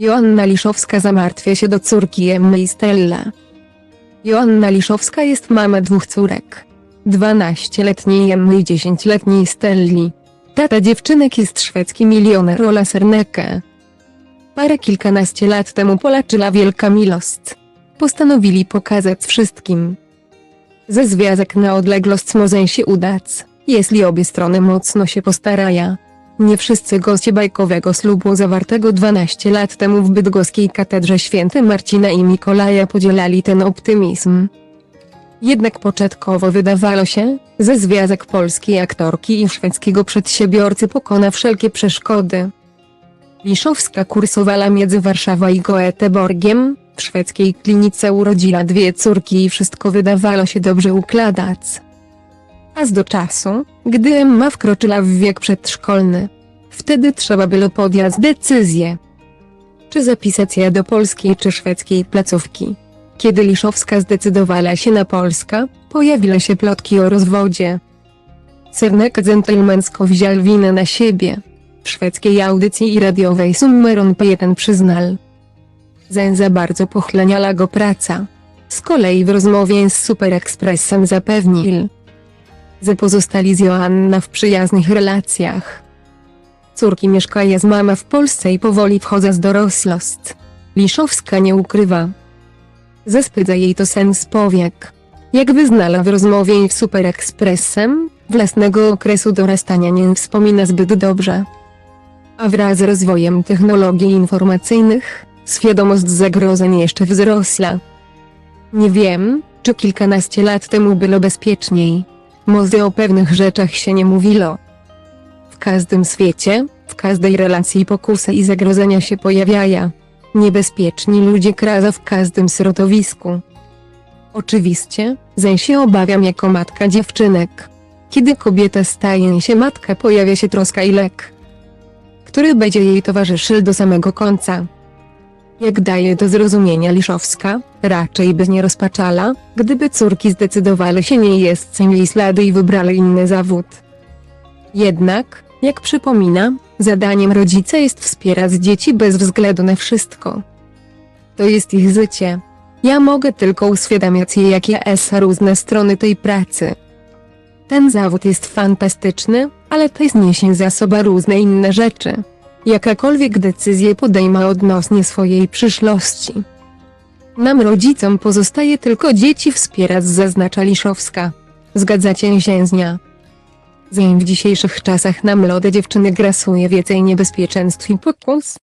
Joanna Liszowska zamartwia się do córki Emmy i Stella. Joanna Liszowska jest mamą dwóch córek. 12-letniej Emmy i 10-letniej Stelli. Tata dziewczynek jest szwedzki milioner Ola Serneke. Parę kilkanaście lat temu polaczyła wielka milost. Postanowili pokazać wszystkim. Ze związek na odległość może się udać, jeśli obie strony mocno się postarają. Nie wszyscy goście bajkowego ślubu zawartego 12 lat temu w bydgoskiej katedrze święty Marcina i Mikołaja podzielali ten optymizm. Jednak początkowo wydawało się, że związek polskiej aktorki i szwedzkiego przedsiębiorcy pokona wszelkie przeszkody. Liszowska kursowała między Warszawą i Goeteborgiem, w szwedzkiej klinice urodziła dwie córki i wszystko wydawało się dobrze układać. Aż do czasu, gdy Emma wkroczyła w wiek przedszkolny. Wtedy trzeba było podjąć decyzję. Czy zapisać je do polskiej czy szwedzkiej placówki. Kiedy Liszowska zdecydowała się na Polskę, pojawiły się plotki o rozwodzie. Cernek dżentelmensko wziął winę na siebie. W szwedzkiej audycji i radiowej Summeron P1 przyznał. Zeń za bardzo pochleniała go praca. Z kolei w rozmowie z Super Expressem zapewnił, że pozostali z Joanna w przyjaznych relacjach. Córki mieszkają z mama w Polsce i powoli wchodzą z dorosłość. Liszowska nie ukrywa. Zespydza jej to sens powiek. Jak wyznala w rozmowie w Super Expressem, własnego okresu dorastania nie wspomina zbyt dobrze. A wraz z rozwojem technologii informacyjnych, świadomość zagrożeń jeszcze wzrosła. Nie wiem, czy kilkanaście lat temu było bezpieczniej. Może o pewnych rzeczach się nie mówiło. W każdym świecie, w każdej relacji pokusy i zagrożenia się pojawiają. Niebezpieczni ludzie kraza w każdym środowisku. Oczywiście, zaś się obawiam jako matka dziewczynek. Kiedy kobieta staje się matka pojawia się troska i lek, który będzie jej towarzyszył do samego końca. Jak daje do zrozumienia Liszowska, raczej by nie rozpaczala, gdyby córki zdecydowały się nie jeść jej ślady i wybrały inny zawód. Jednak, jak przypomina, zadaniem rodzica jest wspierać dzieci bez względu na wszystko. To jest ich życie. Ja mogę tylko uświadamiać je jakie są różne strony tej pracy. Ten zawód jest fantastyczny, ale też niesie za sobą różne inne rzeczy. Jakakolwiek decyzję podejma odnośnie swojej przyszłości. Nam rodzicom pozostaje tylko dzieci wspierać zaznacza Liszowska. Zgadzacie się z nią? Zanim w dzisiejszych czasach na młode dziewczyny grasuje więcej niebezpieczeństw i pokus,